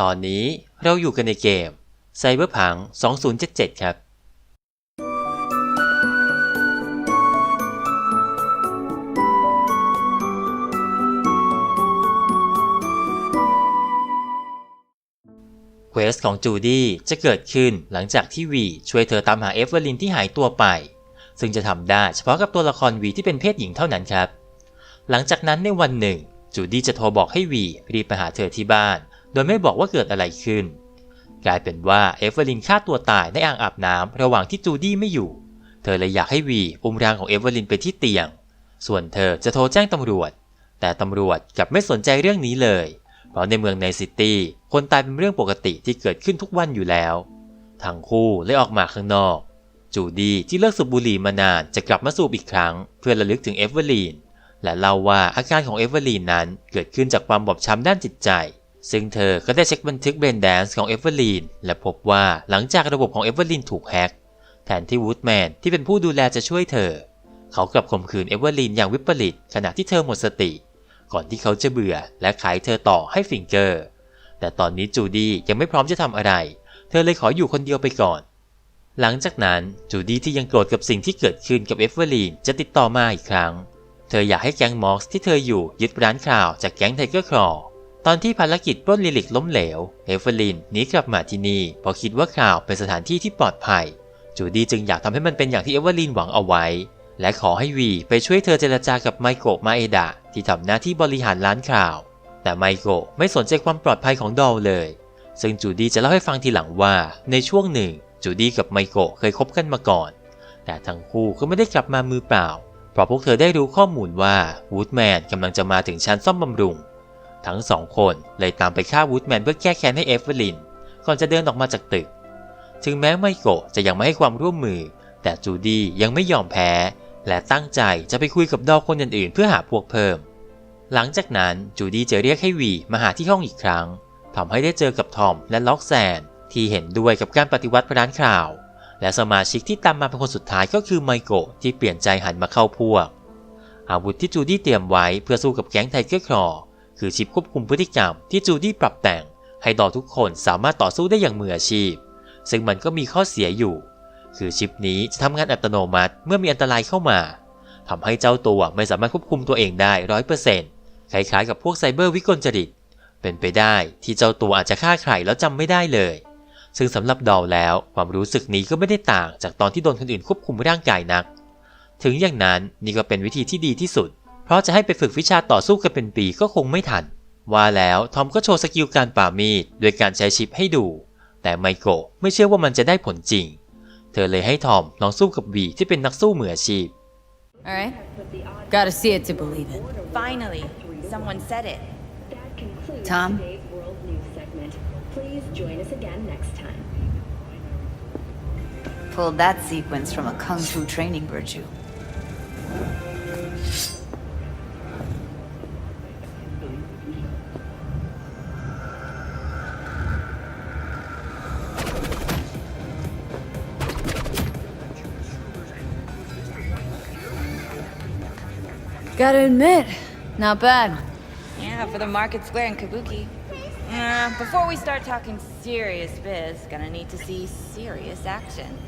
ตอนนี้เราอยู่กันในเกม Cyberpunk 2077 ครับ เควสของจูดี้จะเกิดขึ้นหลังจากที่วีช่วยเธอตามหาเอฟเวอร์ลินที่หายตัวไป ซึ่งจะทำได้เฉพาะกับตัวละครวีที่เป็นเพศหญิงเท่านั้นครับ หลังจากนั้นในวันหนึ่งจูดี้จะโทรบอกให้วีรีบไปหาเธอที่บ้าน โดยไม่บอกว่าเกิดอะไรขึ้น กลายเป็นว่าเอฟเวอร์ลินฆ่าตัวตายในอ่างอาบน้ำระหว่างที่จูดี้ไม่อยู่ เธอเลยอยากให้วีอุ้มร่างของเอฟเวอร์ลินไปที่เตียง ส่วนเธอจะโทรแจ้งตำรวจ แต่ตำรวจกลับไม่สนใจเรื่องนี้เลย เพราะในเมืองในซิตี้คนตายเป็นเรื่องปกติที่เกิดขึ้นทุกวันอยู่แล้วทั้งคู่เลยออกมาข้างนอก จูดี้ที่เลิกสูบบุหรี่มานานจะกลับมาสูบอีกครั้ง เพื่อระลึกถึงเอฟเวอร์ลีนและเล่าว่าอาการของเอฟเวอร์ลีนนั้นเกิดขึ้นจากความบอบช้ำด้านจิตใจ ซึ่งเธอก็ได้เช็คบันทึกเบรนแดนซ์ของเอเวอร์ลีนและพบว่าหลังจากระบบของเอเวอร์ลีนถูกแฮ็กแทนที่วูดแมนที่เป็นผู้ดูแลจะช่วยเธอ เขากลับข่มขืนเอเวอร์ลีนอย่างวิปริตขณะที่เธอหมดสติ ก่อนที่เขาจะเบื่อและขายเธอต่อให้ฟิงเกอร์ แต่ตอนนี้จูดี้ยังไม่พร้อมจะทำอะไร เธอเลยขออยู่คนเดียวไปก่อน หลังจากนั้นจูดี้ที่ยังโกรธกับสิ่งที่เกิดขึ้นกับเอเวอร์ลีนจะติดต่อมาอีกครั้ง เธออยากให้แก๊งมอสที่เธออยู่ยึดร้านข่าวจากแก๊งไทเกอร์คลอ ตอนที่ภารกิจปล้นลิลิกล้มเหลวเอเวอร์ลินหนีกลับมาที่นี่เพราะคิดว่าข่าวเป็นสถานที่ที่ปลอดภัย จูดี้จึงอยากทำให้มันเป็นอย่างที่เอเวอร์ลินหวังเอาไว้ และขอให้วีไปช่วยเธอเจรจากับไมโกะมาเอดะที่ทำหน้าที่บริหารร้านข่าว แต่ไมโกะไม่สนใจความปลอดภัยของดอลเลย ซึ่งจูดี้จะเล่าให้ฟังทีหลังว่าในช่วงหนึ่งจูดี้กับไมโกะเคยคบกันมาก่อน แต่ทั้งคู่ก็ไม่ได้กลับมามือเปล่า เพราะพวกเธอได้รู้ข้อมูลว่าวูดแมนกำลังจะมาถึงชั้นซ่อมบำรุง ทั้งสองคนเลยตามไปฆ่าวูดแมนเพื่อแก้แค้นให้เอฟเวอร์ลิน ก่อนจะเดินออกมาจากตึก ถึงแม้ไมโกะจะยังไม่ให้ความร่วมมือ แต่จูดี้ยังไม่ยอมแพ้ และตั้งใจจะไปคุยกับดอคนอื่นๆ เพื่อหาพวกเพิ่ม หลังจากนั้นจูดี้จะเรียกให้วีมาหาที่ห้องอีกครั้งทำให้ได้เจอกับทอมและล็อกแซนที่เห็นด้วยกับการปฏิวัติร้านข่าว และสมาชิกที่ตามมาเป็นคนสุดท้ายก็คือไมโกะที่เปลี่ยนใจหันมาเข้าพวก อาวุธที่จูดี้เตรียมไว้เพื่อสู้กับแก๊งไทเกอร์คลอ คือชิปควบคุมพฤติกรรมที่จูดี้ปรับแต่ง ให้ดอทุกคนสามารถต่อสู้ได้อย่างมืออาชีพ ซึ่งมันก็มีข้อเสียอยู่ คือชิปนี้จะทำงานอัตโนมัติเมื่อมีอันตรายเข้ามาทำให้เจ้าตัวไม่สามารถควบคุมตัวเองได้ร้อยเปอร์เซ็นต์คล้ายๆกับพวกไซเบอร์วิกลจริต เป็นไปได้ที่เจ้าตัวอาจจะฆ่าใครแล้วจำไม่ได้เลย ซึ่งสำหรับดอลแล้วความรู้สึกนี้ก็ไม่ได้ต่างจากตอนที่โดนคนอื่นควบคุมร่างกายนัก ถึงอย่างนั้นนี่ก็เป็นวิธีที่ดีที่สุด ราะจะให้ไปฝึกวิชาต่อสู้กันเป็นปีก็คงไม่ทัน ว่าแล้วทอมก็โชว์สกิลการป่ามีดโดยการใช้ชิปให้ดู แต่ไมโกะไม่เชื่อว่ามันจะได้ผลจริง เธอเลยให้ทอมลองสู้กับวีที่เป็นนักสู้มืออาชีพ All right. Gotta see it to believe it. Finally, someone said it. That concludes Tom? today's World News segment. Please join us again next time. Pulled that sequence from a kung fu training virtue. Gotta admit, not bad. Yeah, for the Market Square in Kabuki. Uh, before we start talking serious biz, gonna need to see serious action.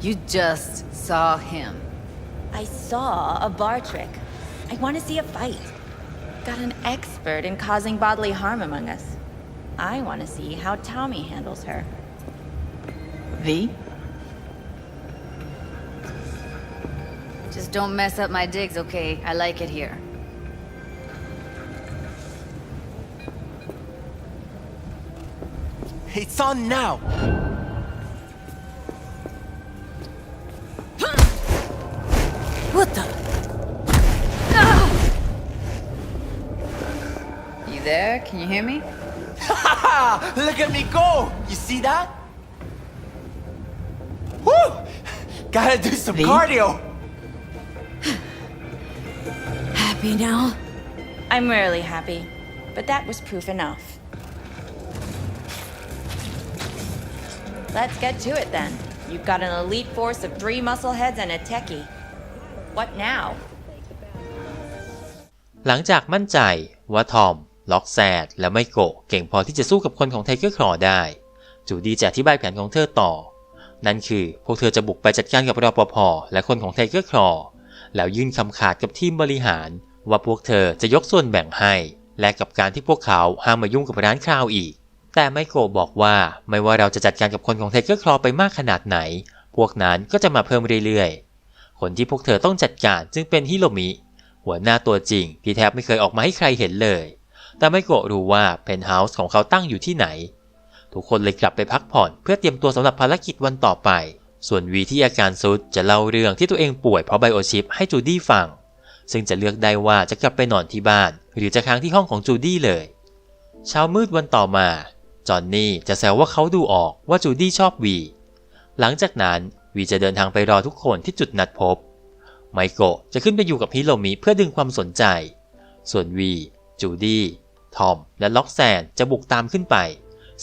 You just saw him. I saw a bar trick. I want to see a fight. Got an expert in causing bodily harm among us. I want to see how Tommy handles her. V? Don't mess up my digs, okay? I like it here. It's on now! What the? Ah! You there? Can you hear me? Ha! Look at me go! You see that? Woo! Gotta do some V? cardio! Happy now? I'm rarely happy, but that was proof enough. Let's get to it then. You've got an elite force of three muscleheads and a techie. What now? หลังจากมั่นใจว่าทอม ล็อกแซด และไมโกะเก่งพอที่จะสู้กับคนของไทเกอร์คลอได้ จูดี้จะอธิบายแผนของเธอต่อ นั่นคือพวกเธอจะบุกไปจัดการกับรปภและคนของไทเกอร์คลอ แล้วยื่นคำขาดกับทีมบริหาร ว่าพวกเธอจะยกส่วนแบ่งให้ และกับการที่พวกเขาห้ามมายุ่งกับร้านคราวอีก แต่ไมโกะบอกว่าไม่ว่าเราจะจัดการกับคนของไทเกอร์คลอไปมากขนาดไหน พวกนั้นก็จะมาเพิ่มเรื่อยๆ คนที่พวกเธอต้องจัดการจึงเป็นฮิโรมิ หัวหน้าตัวจริงที่แทบไม่เคยออกมาให้ใครเห็นเลย แต่ไมโกะรู้ว่าเพนท์เฮาส์ของเขาตั้งอยู่ที่ไหน ทุกคนเลยกลับไปพักผ่อนเพื่อเตรียมตัวสำหรับภารกิจวันต่อไป ส่วนวีที่อาการซุดจะเล่าเรื่องที่ตัวเองป่วยเพราะไบโอชิปให้จูดี้ฟัง ซึ่งจะเลือกได้ว่าจะกลับไปนอนที่บ้าน หรือจะค้างที่ห้องของจูดี้เลย เช้ามืดวันต่อมา จอห์นนี่จะแซวว่าเขาดูออกว่าจูดี้ชอบวี หลังจากนั้นวีจะเดินทางไปรอทุกคนที่จุดนัดพบ ไมโกะจะขึ้นไปอยู่กับฮิโรมิเพื่อดึงความสนใจ ส่วนวี จูดี้ ทอม และล็อกแซนจะบุกตามขึ้นไป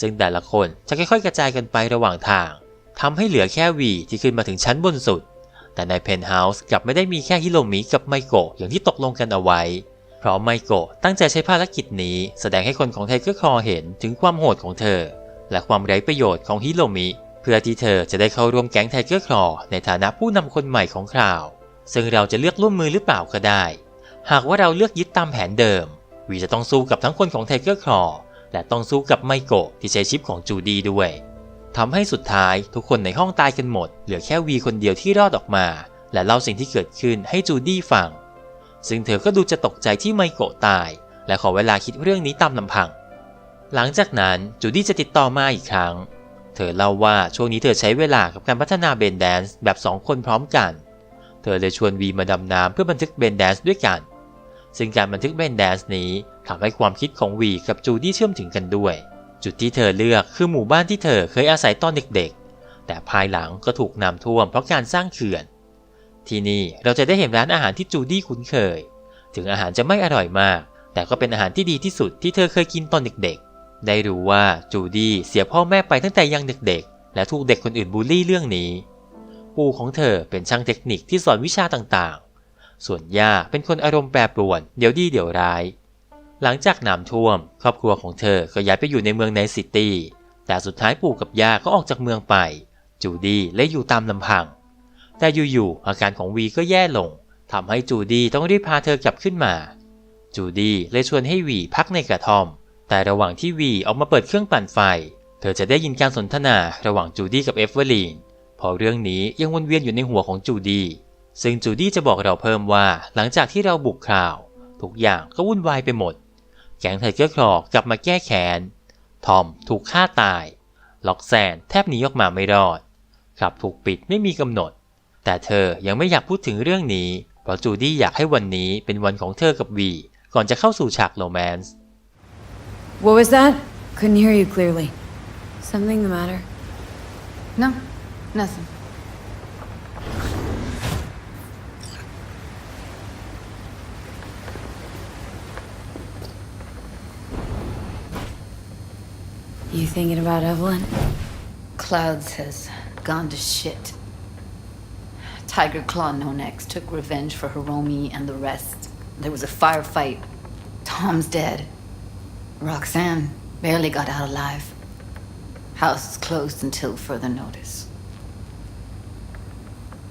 ซึ่งแต่ละคนจะค่อยๆ กระจายกันไประหว่างทาง ทำให้เหลือแค่วีที่ขึ้นมาถึงชั้นบนสุด แต่ในเพนท์เฮาส์กลับไม่ได้มีแค่ฮิโรมิกับไมโกะอย่างที่ตกลงกันเอาไว้ เพราะไมโกะตั้งใจใช้ภารกิจนี้แสดงให้คนของไทเกอร์คอเห็นถึงความโหดของเธอ และความไร้ประโยชน์ของฮิโรมิเพื่อที่เธอจะได้เข้าร่วมแก๊งไทเกอร์คลอในฐานะผู้นำคนใหม่ของคราว ซึ่งเราจะเลือกร่วมมือหรือเปล่าก็ได้ หากว่าเราเลือกยึดตามแผนเดิม วีจะต้องสู้กับทั้งคนของไทเกอร์คลอและต้องสู้กับไมโกะที่ใช้ชิปของจูดี้ด้วย ทำให้สุดท้ายทุกคนในห้องตายกันหมด เหลือแค่วีคนเดียวที่รอดออกมา และเล่าสิ่งที่เกิดขึ้นให้จูดี้ฟัง ซึ่งเธอก็ดูจะตกใจที่ไมโกะตาย และขอเวลาคิดเรื่องนี้ตามลำพัง หลังจากนั้นจูดี้จะติดต่อมาอีกครั้ง เธอเล่าว่าช่วงนี้เธอใช้เวลากับการพัฒนาเบนแดนซ์แบบสองคนพร้อมกัน เธอเลยชวนวีมาดำน้ำเพื่อบันทึกเบนแดนซ์ด้วยกัน ซึ่งการบันทึกเบนแดนซ์นี้ทำให้ความคิดของวีกับจูดี้เชื่อมถึงกันด้วย จุดที่เธอเลือกคือหมู่บ้านที่เธอเคยอาศัยตอนเด็กๆ แต่ภายหลังก็ถูกน้ำท่วมเพราะการสร้างเขื่อน ที่นี่เราจะได้เห็นร้านอาหารที่จูดี้คุ้นเคย ถึงอาหารจะไม่อร่อยมาก แต่ก็เป็นอาหารที่ดีที่สุดที่เธอเคยกินตอนเด็กๆ ได้รู้ว่าจูดี้เสียพ่อแม่ไปตั้งแต่ยังเด็กๆ และถูกเด็กคนอื่นบูลลี่เรื่องนี้ ปู่ของเธอเป็นช่างเทคนิคที่สอนวิชาต่างๆ ส่วนย่าเป็นคนอารมณ์แปรปรวน เดี๋ยวดีเดี๋ยวร้าย หลังจากน้ำท่วม ครอบครัวของเธอก็ย้ายไปอยู่ในเมืองในซิตี้ แต่สุดท้ายปู่กับย่าก็ออกจากเมืองไป จูดี้เลยอยู่ตามลำพัง แต่อยู่ๆอาการของวีก็แย่ลงทำให้จูดี้ต้องรีบพาเธอกลับขึ้นมา จูดี้เลยชวนให้วีพักในกระท่อม แต่ระหว่างที่วีออกมาเปิดเครื่องปั่นไฟ เธอจะได้ยินการสนทนาระหว่างจูดี้กับเอฟเวอร์ลีนเพราะเรื่องนี้ยังวนเวียนอยู่ในหัวของจูดี้ ซึ่งจูดี้จะบอกเราเพิ่มว่าหลังจากที่เราบุกคราว ทุกอย่างก็วุ่นวายไปหมด ก๊งไทเกอร์คลอกลับมาแก้แค้น ทอมถูกฆ่าตาย ล็อกแซนแทบหนีออกมาไม่รอดขับถูกปิดไม่มีกำหนด แต่เธอยังไม่อยากพูดถึงเรื่องนี้ เพราะจูดี้อยากให้วันนี้เป็นวันของเธอกับวี ก่อนจะเข้าสู่ฉากโรแมนส์ What was that? Couldn't hear you clearly. Something the matter? No, nothing. You thinking about Evelyn? Clouds has gone to shit. Tiger Claw No Next took revenge for Hiromi and the rest. There was a firefight. Tom's dead. Roxanne barely got out alive. House is closed until further notice.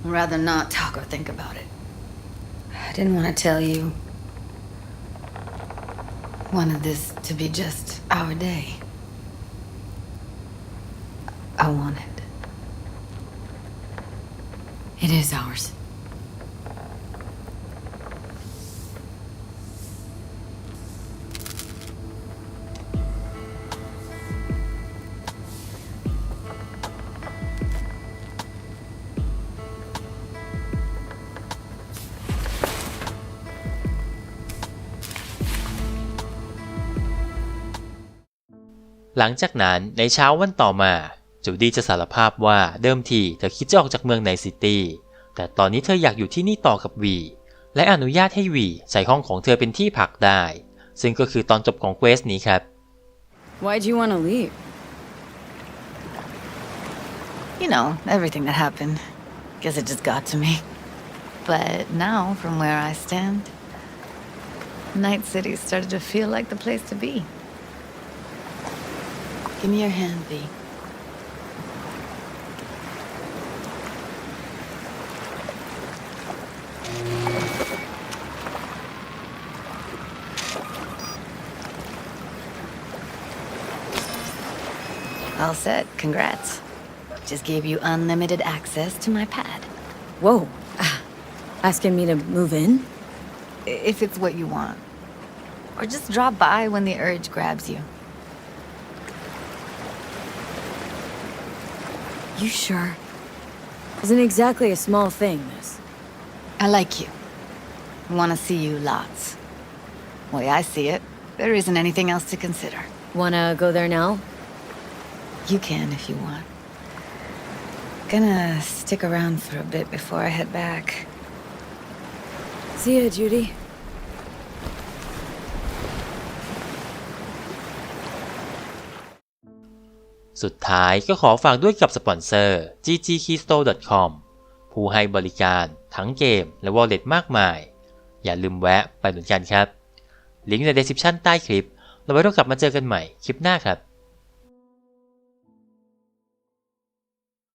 I'd rather not talk or think about it. I didn't want to tell you. Wanted this to be just our day. I wanted. It is ours. หลังจากนั้นในเช้าวันต่อมา จูดี้จะสารภาพว่าเดิมทีเธอคิดจะออกจากเมืองในซิตี้ แต่ตอนนี้เธออยากอยู่ที่นี่ต่อกับวี และอนุญาตให้วีใช้ห้องของเธอเป็นที่พักได้ ซึ่งก็คือตอนจบของเควสนี้ครับ Why'd you want to leave? You know, everything that happened. Guess it just got to me. But now, from where I stand, Night City started to feel like the place to be. Give me your hand, V. All set. Congrats. Just gave you unlimited access to my pad. Whoa. Ah, Asking me to move in? If it's what you want. Or just drop by when the urge grabs you. You sure? Isn't exactly a small thing, this. I like you. Want to see you lots. Way I see it, there isn't anything else to consider. Wanna go there now? You can if you want. Gonna stick around for a bit before I head back. See ya, Judy. สุดท้ายก็ขอฝากด้วยกับสปอนเซอร์ ggkeystore.com ผู้ให้บริการทั้งเกมและ wallet มากมาย อย่าลืมแวะไปหมือนกันครับ ลิงก์ใน description ใต้คลิป เราไว้ต้องกลับมาเจอกันใหม่คลิปหน้าครับ